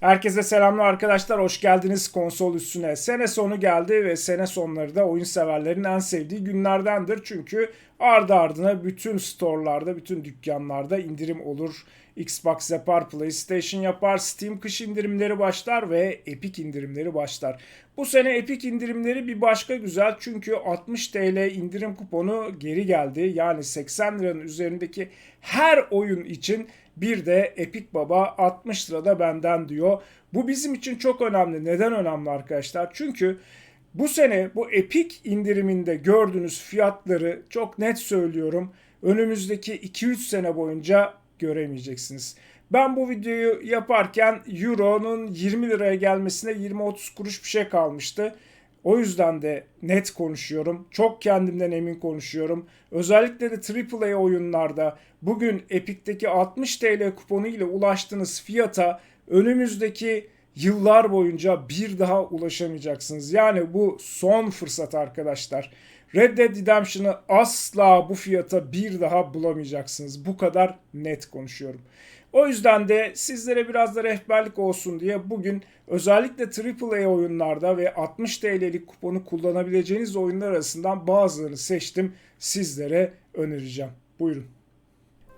Herkese selamlar arkadaşlar. Hoş geldiniz konsol üstüne. Sene sonu geldi ve sene sonları da oyun severlerin en sevdiği günlerdendir. Çünkü ardı ardına bütün storelarda, bütün dükkanlarda indirim olur. Xbox yapar, PlayStation yapar, Steam kış indirimleri başlar ve Epic indirimleri başlar. Bu sene Epic indirimleri bir başka güzel çünkü 60 TL indirim kuponu geri geldi. Yani 80 liranın üzerindeki her oyun için bir de Epic Baba 60 lirada benden diyor. Bu bizim için çok önemli. Neden önemli arkadaşlar? Çünkü bu sene bu Epic indiriminde gördüğünüz fiyatları çok net söylüyorum. Önümüzdeki 2-3 sene boyunca göremeyeceksiniz. Ben bu videoyu yaparken Euro'nun 20 liraya gelmesine 20-30 kuruş bir şey kalmıştı. O yüzden de net konuşuyorum. Çok kendimden emin konuşuyorum. Özellikle de AAA oyunlarda bugün Epic'teki 60 TL kuponu ile ulaştığınız fiyata önümüzdeki yıllar boyunca bir daha ulaşamayacaksınız. Yani bu son fırsat arkadaşlar. Red Dead Redemption'ı asla bu fiyata bir daha bulamayacaksınız. Bu kadar net konuşuyorum. O yüzden de sizlere biraz da rehberlik olsun diye bugün özellikle AAA oyunlarda ve 60 TL'lik kuponu kullanabileceğiniz oyunlar arasından bazılarını seçtim. Sizlere önereceğim. Buyurun.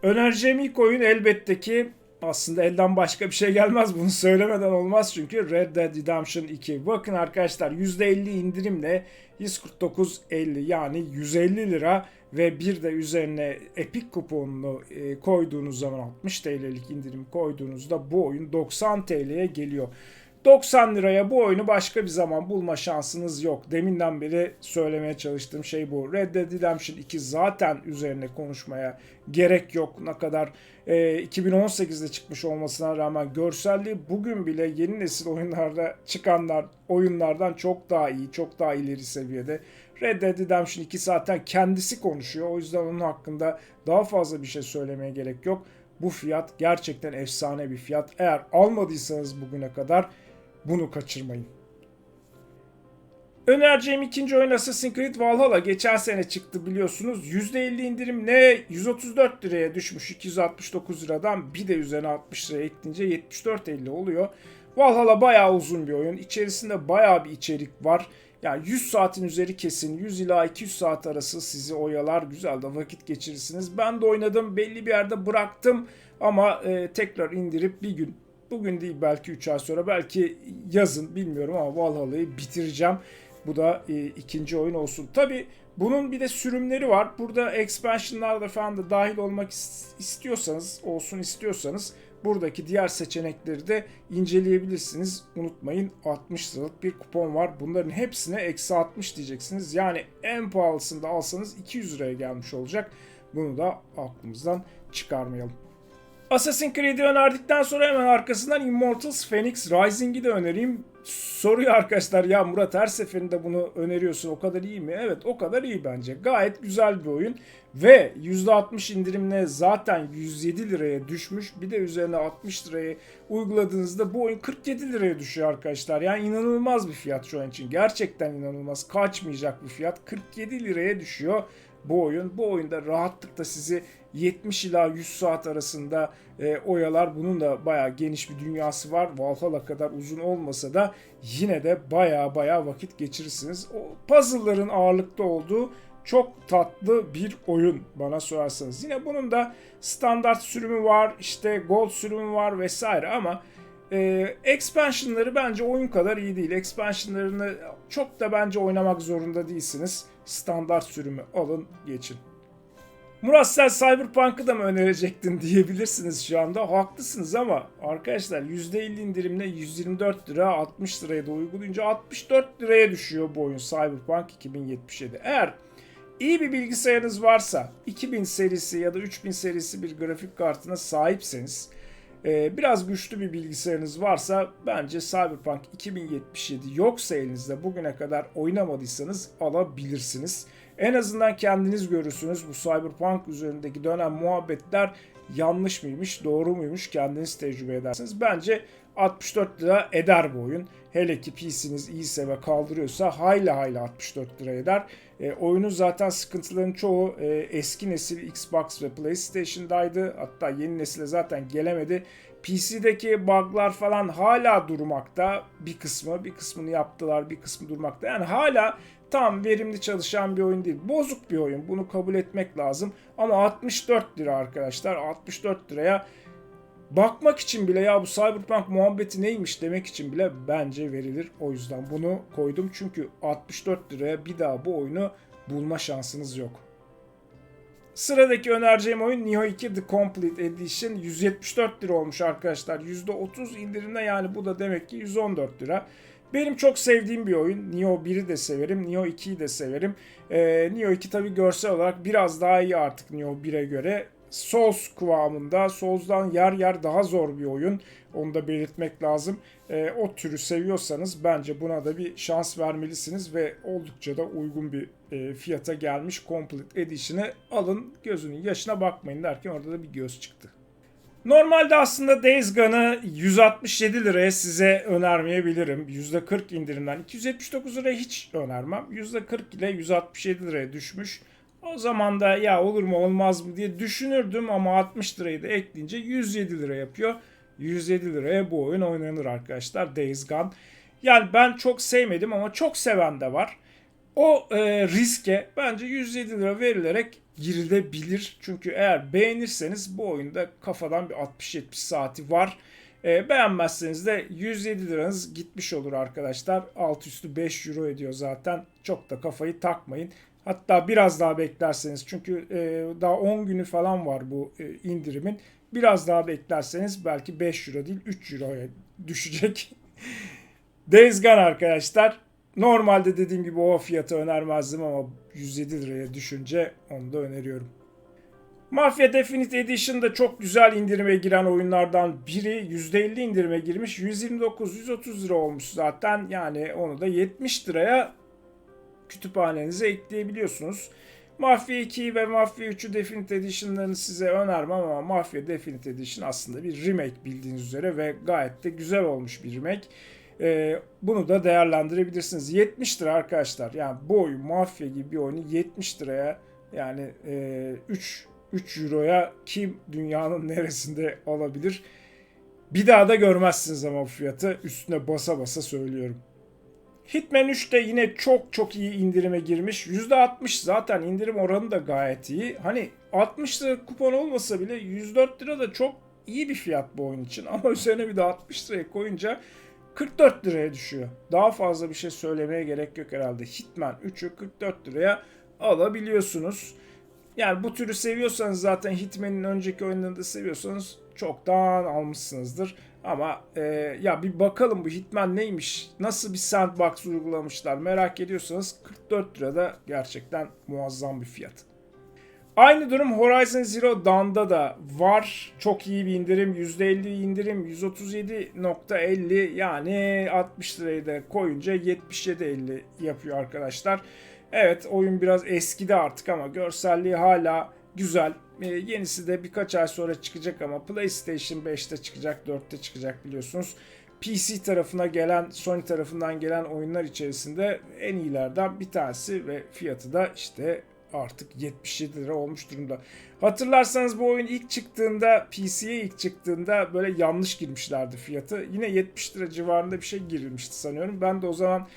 Önereceğim ilk oyun elbette ki aslında elden başka bir şey gelmez bunu söylemeden olmaz çünkü Red Dead Redemption 2. Bakın arkadaşlar %50 indirimle 149.50 yani 150 lira ve bir de üzerine Epic kuponunu e, koyduğunuz zaman 60 TL'lik indirim koyduğunuzda bu oyun 90 TL'ye geliyor. 90 liraya bu oyunu başka bir zaman bulma şansınız yok. Deminden beri söylemeye çalıştığım şey bu. Red Dead Redemption 2 zaten üzerine konuşmaya gerek yok. Ne kadar e, 2018'de çıkmış olmasına rağmen görselliği bugün bile yeni nesil oyunlarda çıkanlar oyunlardan çok daha iyi, çok daha ileri seviyede. Red Dead Redemption 2 zaten kendisi konuşuyor. O yüzden onun hakkında daha fazla bir şey söylemeye gerek yok. Bu fiyat gerçekten efsane bir fiyat. Eğer almadıysanız bugüne kadar bunu kaçırmayın. Önereceğim ikinci oyun Assassin's Creed Valhalla. Geçen sene çıktı biliyorsunuz. %50 indirim ne 134 liraya düşmüş 269 liradan bir de üzerine 60 liraya ekleyince 74.50 oluyor. Valhalla bayağı uzun bir oyun. İçerisinde bayağı bir içerik var. Yani 100 saatin üzeri kesin 100 ila 200 saat arası sizi oyalar güzel de vakit geçirirsiniz. Ben de oynadım belli bir yerde bıraktım ama e, tekrar indirip bir gün bugün değil belki 3 ay sonra belki yazın bilmiyorum ama Valhalla'yı bitireceğim. Bu da e, ikinci oyun olsun. Tabi bunun bir de sürümleri var. Burada expansionlar falan da dahil olmak istiyorsanız, olsun istiyorsanız buradaki diğer seçenekleri de inceleyebilirsiniz. Unutmayın 60 liralık bir kupon var. Bunların hepsine eksi 60 diyeceksiniz. Yani en pahalısını da alsanız 200 liraya gelmiş olacak. Bunu da aklımızdan çıkarmayalım. Assassin's Creed'i önerdikten sonra hemen arkasından Immortals Phoenix Rising'i de önereyim. Soruyor arkadaşlar ya Murat her seferinde bunu öneriyorsun o kadar iyi mi? Evet o kadar iyi bence. Gayet güzel bir oyun. Ve %60 indirimle zaten 107 liraya düşmüş. Bir de üzerine 60 liraya uyguladığınızda bu oyun 47 liraya düşüyor arkadaşlar. Yani inanılmaz bir fiyat şu an için. Gerçekten inanılmaz. Kaçmayacak bir fiyat. 47 liraya düşüyor bu oyun. Bu oyunda rahatlıkla sizi 70 ila 100 saat arasında e, oyalar. Bunun da bayağı geniş bir dünyası var. Valhalla kadar uzun olmasa da yine de bayağı bayağı vakit geçirirsiniz. O puzzle'ların ağırlıkta olduğu çok tatlı bir oyun bana sorarsanız. Yine bunun da standart sürümü var, işte gold sürümü var vesaire ama e, expansionları bence oyun kadar iyi değil. Expansionlarını çok da bence oynamak zorunda değilsiniz. Standart sürümü alın geçin. Murat sen Cyberpunk'ı da mı önerecektin diyebilirsiniz şu anda. Haklısınız ama arkadaşlar %50 indirimle 124 lira 60 liraya da uygulayınca 64 liraya düşüyor bu oyun Cyberpunk 2077. Eğer iyi bir bilgisayarınız varsa 2000 serisi ya da 3000 serisi bir grafik kartına sahipseniz ee, biraz güçlü bir bilgisayarınız varsa bence Cyberpunk 2077 yoksa elinizde bugüne kadar oynamadıysanız alabilirsiniz. En azından kendiniz görürsünüz bu Cyberpunk üzerindeki dönen muhabbetler yanlış mıymış, doğru muymuş kendiniz tecrübe edersiniz. Bence 64 lira eder bu oyun. Hele ki PC'niz iyiyse ve kaldırıyorsa hayli hayli 64 lira eder. E, oyunun zaten sıkıntıların çoğu e, eski nesil Xbox ve PlayStation'daydı. Hatta yeni nesile zaten gelemedi. PC'deki bug'lar falan hala durmakta. Bir kısmı, bir kısmını yaptılar, bir kısmı durmakta. Yani hala tam verimli çalışan bir oyun değil. Bozuk bir oyun. Bunu kabul etmek lazım. Ama 64 lira arkadaşlar. 64 liraya bakmak için bile ya bu Cyberpunk muhabbeti neymiş demek için bile bence verilir. O yüzden bunu koydum. Çünkü 64 liraya bir daha bu oyunu bulma şansınız yok. Sıradaki önereceğim oyun Neo 2 The Complete Edition 174 lira olmuş arkadaşlar. %30 indirimde yani bu da demek ki 114 lira. Benim çok sevdiğim bir oyun. Neo 1'i de severim. Neo 2'yi de severim. Ee, Neo 2 tabi görsel olarak biraz daha iyi artık Neo 1'e göre. Souls kıvamında. Souls'dan yer yer daha zor bir oyun. Onu da belirtmek lazım. Ee, o türü seviyorsanız bence buna da bir şans vermelisiniz ve oldukça da uygun bir e, fiyata gelmiş Complete Edition'ı alın. Gözünün yaşına bakmayın derken orada da bir göz çıktı. Normalde aslında Days Gone'ı 167 liraya size önermeyebilirim. %40 indirimden. 279 liraya hiç önermem. %40 ile 167 liraya düşmüş. O zaman da ya olur mu olmaz mı diye düşünürdüm ama 60 lirayı da ekleyince 107 lira yapıyor. 107 liraya bu oyun oynanır arkadaşlar Days Gone. Yani ben çok sevmedim ama çok seven de var. O e, riske bence 107 lira verilerek girilebilir. Çünkü eğer beğenirseniz bu oyunda kafadan bir 60-70 saati var. E, beğenmezseniz de 107 liranız gitmiş olur arkadaşlar. Alt üstü 5 euro ediyor zaten. Çok da kafayı takmayın. Hatta biraz daha beklerseniz çünkü e, daha 10 günü falan var bu e, indirimin. Biraz daha beklerseniz belki 5 euro değil 3 euroya düşecek. Days Gone arkadaşlar. Normalde dediğim gibi o fiyatı önermezdim ama 107 liraya düşünce onu da öneriyorum. Mafia Definite Edition da çok güzel indirime giren oyunlardan biri. %50 indirime girmiş. 129-130 lira olmuş zaten. Yani onu da 70 liraya kütüphanenize ekleyebiliyorsunuz. Mafia 2 ve Mafia 3'ü Definite Edition'larını size önermem ama Mafia Definite Edition aslında bir remake bildiğiniz üzere ve gayet de güzel olmuş bir remake. Ee, bunu da değerlendirebilirsiniz. 70 lira arkadaşlar. Yani bu oyun Mafya gibi bir oyunu 70 liraya yani e, 3 3 euroya kim dünyanın neresinde alabilir? Bir daha da görmezsiniz ama bu fiyatı. Üstüne basa basa söylüyorum. Hitman 3 de yine çok çok iyi indirime girmiş. %60 zaten indirim oranı da gayet iyi. Hani 60 lira kupon olmasa bile 104 lira da çok iyi bir fiyat bu oyun için. Ama üzerine bir de 60 liraya koyunca 44 liraya düşüyor. Daha fazla bir şey söylemeye gerek yok herhalde. Hitman 3'ü 44 liraya alabiliyorsunuz. Yani bu türü seviyorsanız zaten Hitman'in önceki oyunlarını da seviyorsanız çoktan almışsınızdır. Ama e, ya bir bakalım bu Hitman neymiş? Nasıl bir sandbox uygulamışlar merak ediyorsanız 44 lirada gerçekten muazzam bir fiyat. Aynı durum Horizon Zero Dawn'da da var. Çok iyi bir indirim. %50 indirim. 137.50 yani 60 lirayı da koyunca 77.50 yapıyor arkadaşlar. Evet oyun biraz eskidi artık ama görselliği hala güzel. Ee, yenisi de birkaç ay sonra çıkacak ama PlayStation 5'te çıkacak, 4'te çıkacak biliyorsunuz. PC tarafına gelen, Sony tarafından gelen oyunlar içerisinde en iyilerden bir tanesi ve fiyatı da işte artık 77 lira olmuş durumda. Hatırlarsanız bu oyun ilk çıktığında PC'ye ilk çıktığında böyle yanlış girmişlerdi fiyatı. Yine 70 lira civarında bir şey girilmişti sanıyorum. Ben de o zaman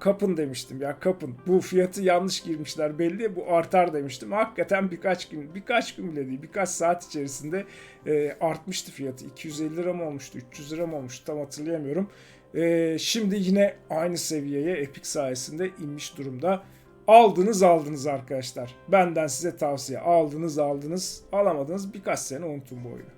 kapın demiştim ya kapın. Bu fiyatı yanlış girmişler belli bu artar demiştim. Hakikaten birkaç gün birkaç gün bile değil birkaç saat içerisinde e, artmıştı fiyatı. 250 lira mı olmuştu 300 lira mı olmuştu tam hatırlayamıyorum. E, şimdi yine aynı seviyeye Epic sayesinde inmiş durumda. Aldınız aldınız arkadaşlar. Benden size tavsiye. Aldınız aldınız. Alamadınız birkaç sene unutun bu oyunu.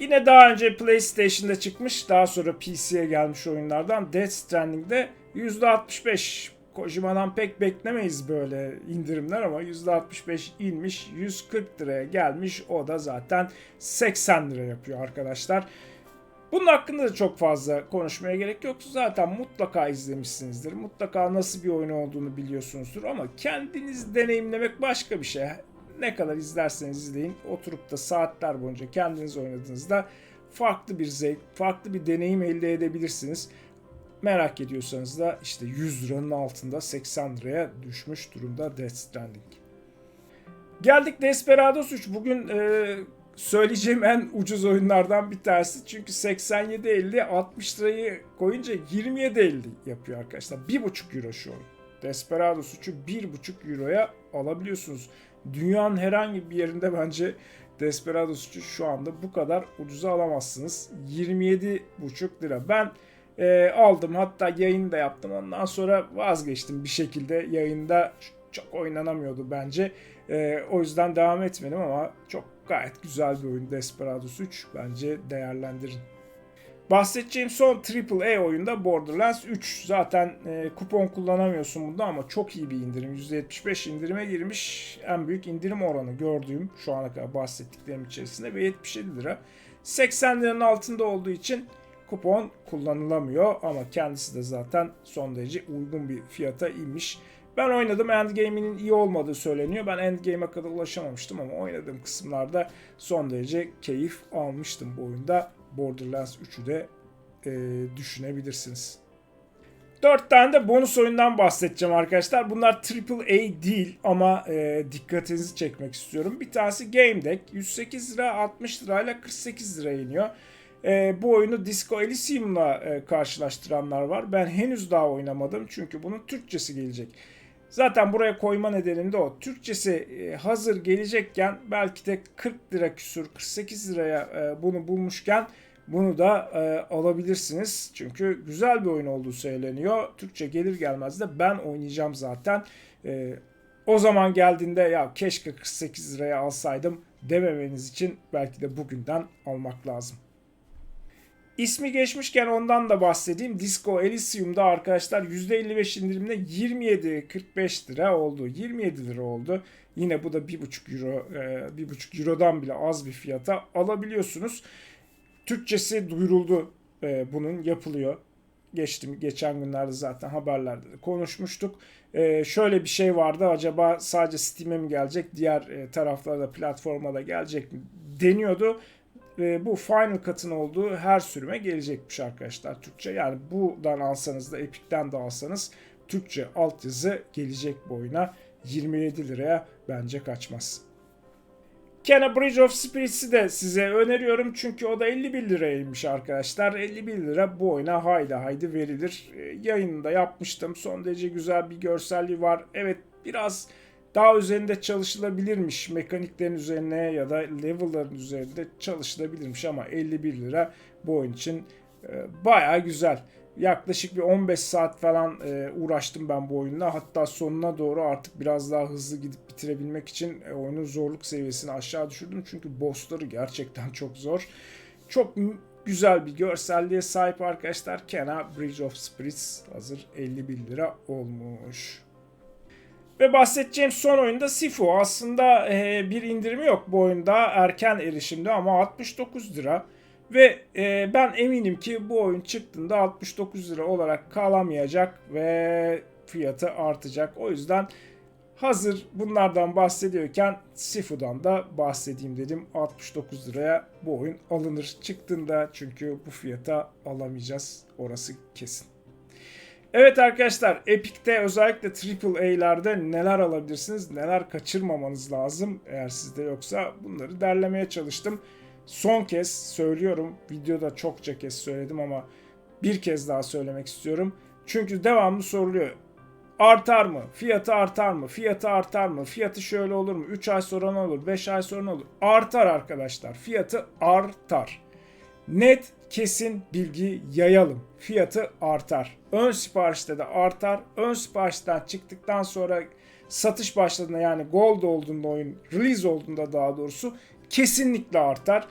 Yine daha önce PlayStation'da çıkmış, daha sonra PC'ye gelmiş oyunlardan Death Stranding'de %65 Kojima'dan pek beklemeyiz böyle indirimler ama %65 inmiş 140 liraya gelmiş o da zaten 80 lira yapıyor arkadaşlar. Bunun hakkında da çok fazla konuşmaya gerek yok. Zaten mutlaka izlemişsinizdir. Mutlaka nasıl bir oyun olduğunu biliyorsunuzdur ama kendiniz deneyimlemek başka bir şey. Ne kadar izlerseniz izleyin oturup da saatler boyunca kendiniz oynadığınızda farklı bir zevk, farklı bir deneyim elde edebilirsiniz. Merak ediyorsanız da işte 100 liranın altında 80 liraya düşmüş durumda Death Stranding. Geldik Desperados 3. Bugün e, söyleyeceğim en ucuz oyunlardan bir tanesi. Çünkü 87.50 60 lirayı koyunca 27.50 yapıyor arkadaşlar. 1.5 euro şu oyun. Desperados 3'ü 1.5 euroya alabiliyorsunuz. Dünyanın herhangi bir yerinde bence Desperados 3'ü şu anda bu kadar ucuza alamazsınız. 27.5 lira. Ben e, aldım hatta yayını da yaptım. Ondan sonra vazgeçtim bir şekilde. Yayında çok oynanamıyordu bence. E, o yüzden devam etmedim ama çok gayet güzel bir oyun Desperados 3. Bence değerlendirin. Bahsedeceğim son AAA oyunda Borderlands 3. Zaten e, kupon kullanamıyorsun bunda ama çok iyi bir indirim. %75 indirime girmiş. En büyük indirim oranı gördüğüm şu ana kadar bahsettiklerim içerisinde ve 77 lira. 80 liranın altında olduğu için kupon kullanılamıyor ama kendisi de zaten son derece uygun bir fiyata inmiş. Ben oynadım endgame'inin iyi olmadığı söyleniyor. Ben endgame'e kadar ulaşamamıştım ama oynadığım kısımlarda son derece keyif almıştım bu oyunda. Borderlands 3'ü de e, düşünebilirsiniz. 4 tane de bonus oyundan bahsedeceğim arkadaşlar. Bunlar AAA değil ama e, dikkatinizi çekmek istiyorum. Bir tanesi Game Deck. 108 lira 60 lirayla 48 lira iniyor. E, bu oyunu Disco Elysium'la e, karşılaştıranlar var. Ben henüz daha oynamadım çünkü bunun Türkçesi gelecek. Zaten buraya koyma nedenim de o. Türkçesi e, hazır gelecekken belki de 40 lira küsür 48 liraya e, bunu bulmuşken bunu da e, alabilirsiniz. Çünkü güzel bir oyun olduğu söyleniyor. Türkçe gelir gelmez de ben oynayacağım zaten. O zaman geldiğinde ya keşke 48 liraya alsaydım dememeniz için belki de bugünden almak lazım. İsmi geçmişken ondan da bahsedeyim. Disco Elysium'da arkadaşlar %55 indirimle 27.45 lira oldu. 27 lira oldu. Yine bu da 1.5 euro, 1.5 eurodan bile az bir fiyata alabiliyorsunuz. Türkçesi duyuruldu e, bunun yapılıyor. Geçtim geçen günlerde zaten haberlerde de konuşmuştuk. E, şöyle bir şey vardı acaba sadece Steam'e mi gelecek diğer e, taraflarda platforma da gelecek mi deniyordu. E, bu Final Cut'ın olduğu her sürüme gelecekmiş arkadaşlar Türkçe. Yani buradan alsanız da Epic'ten de alsanız Türkçe altyazı gelecek bu oyuna. 27 liraya bence kaçmaz. Kena Bridge of Spirits'i de size öneriyorum çünkü o da 51 liraymış arkadaşlar. 51 lira bu oyuna haydi haydi verilir. E, yayında yapmıştım. Son derece güzel bir görselliği var. Evet biraz daha üzerinde çalışılabilirmiş. Mekaniklerin üzerine ya da level'ların üzerinde çalışılabilirmiş ama 51 lira bu oyun için e, baya güzel. Yaklaşık bir 15 saat falan e, uğraştım ben bu oyunla. Hatta sonuna doğru artık biraz daha hızlı gidip bitirebilmek için e, oyunun zorluk seviyesini aşağı düşürdüm. Çünkü bossları gerçekten çok zor. Çok güzel bir görselliğe sahip arkadaşlar. Kena Bridge of Spirits hazır 51 lira olmuş. Ve bahsedeceğim son oyunda Sifu. Aslında e, bir indirimi yok bu oyunda. Erken erişimde ama 69 lira. Ve e, ben eminim ki bu oyun çıktığında 69 lira olarak kalamayacak ve fiyatı artacak. O yüzden hazır bunlardan bahsediyorken Sifu'dan da bahsedeyim dedim. 69 liraya bu oyun alınır çıktığında çünkü bu fiyata alamayacağız. Orası kesin. Evet arkadaşlar Epic'te özellikle AAA'lerde neler alabilirsiniz, neler kaçırmamanız lazım eğer sizde yoksa bunları derlemeye çalıştım. Son kez söylüyorum, videoda çokça kez söyledim ama bir kez daha söylemek istiyorum. Çünkü devamlı soruluyor. Artar mı? Fiyatı artar mı? Fiyatı artar mı? Fiyatı şöyle olur mu? 3 ay sonra ne olur? 5 ay sonra ne olur? Artar arkadaşlar. Fiyatı artar. Net kesin bilgi yayalım. Fiyatı artar. Ön siparişte de artar. Ön siparişten çıktıktan sonra satış başladığında yani gold olduğunda oyun release olduğunda daha doğrusu kesinlikle artar.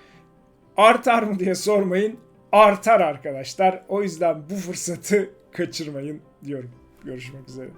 Artar mı diye sormayın. Artar arkadaşlar. O yüzden bu fırsatı kaçırmayın diyorum. Görüşmek üzere.